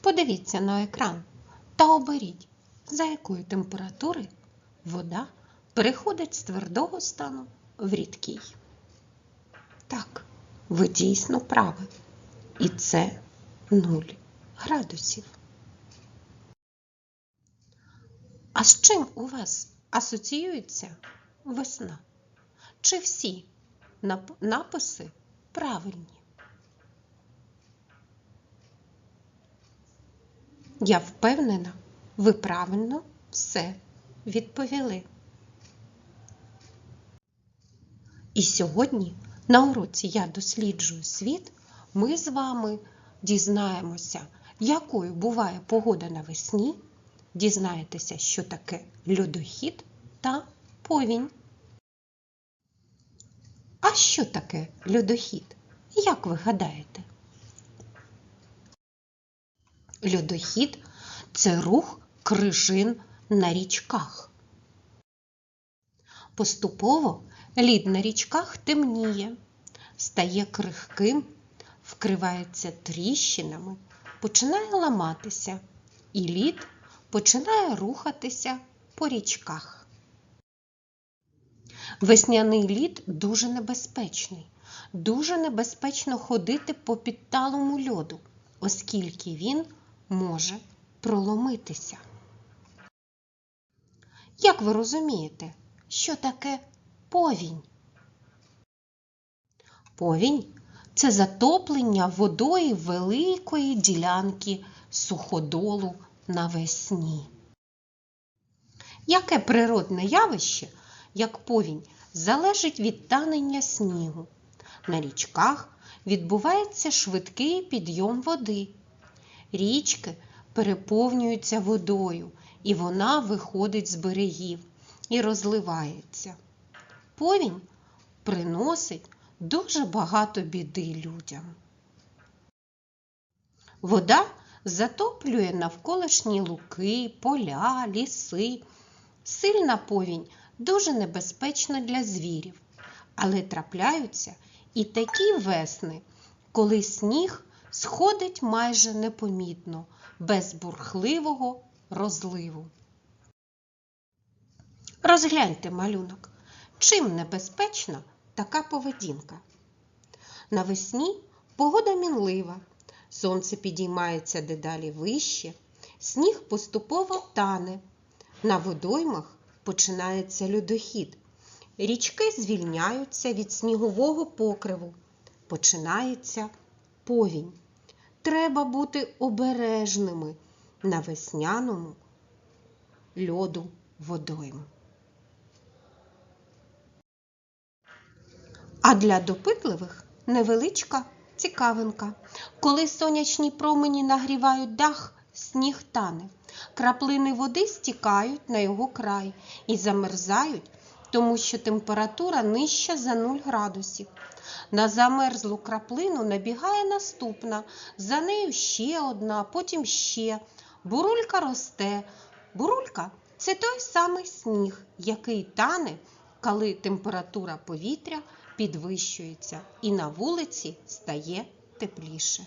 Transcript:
Подивіться на екран та оберіть, за якої температури вода переходить з твердого стану в рідкий. Так, ви дійсно праві. І це 0 градусів. А з чим у вас асоціюється весна? Чи всі нап- написи правильні? Я впевнена, ви правильно все відповіли. І сьогодні на уроці Я досліджую світ. Ми з вами дізнаємося, якою буває погода навесні, дізнаєтеся, що таке льодохід та повінь. А що таке льодохід? Як ви гадаєте? Льодохід це рух крижин на річках. Поступово лід на річках темніє, стає крихким, вкривається тріщинами, починає ламатися, і лід починає рухатися по річках. Весняний лід дуже небезпечний. Дуже небезпечно ходити по підталому льоду, оскільки він може проломитися. Як ви розумієте, що таке повінь? Повінь це затоплення водою великої ділянки суходолу навесні. Яке природне явище, як повінь, залежить від танення снігу? На річках відбувається швидкий підйом води. Річки переповнюються водою, і вона виходить з берегів і розливається. Повінь приносить дуже багато біди людям. Вода затоплює навколишні луки, поля, ліси. Сильна повінь дуже небезпечна для звірів, але трапляються і такі весни, коли сніг сходить майже непомітно, без бурхливого розливу. Розгляньте малюнок, чим небезпечна така поведінка. Навесні погода мінлива, сонце підіймається дедалі вище, сніг поступово тане, на водоймах починається льодохід. Річки звільняються від снігового покриву, починається повінь. Треба бути обережними на весняному льоду водойм. А для допитливих невеличка цікавинка. Коли сонячні промені нагрівають дах, сніг тане. Краплини води стікають на його край і замерзають, тому що температура нижча за 0 градусів. На замерзлу краплину набігає наступна, за нею ще одна, потім ще. Бурулька росте. Бурулька це той самий сніг, який тане, коли температура повітря підвищується і на вулиці стає тепліше.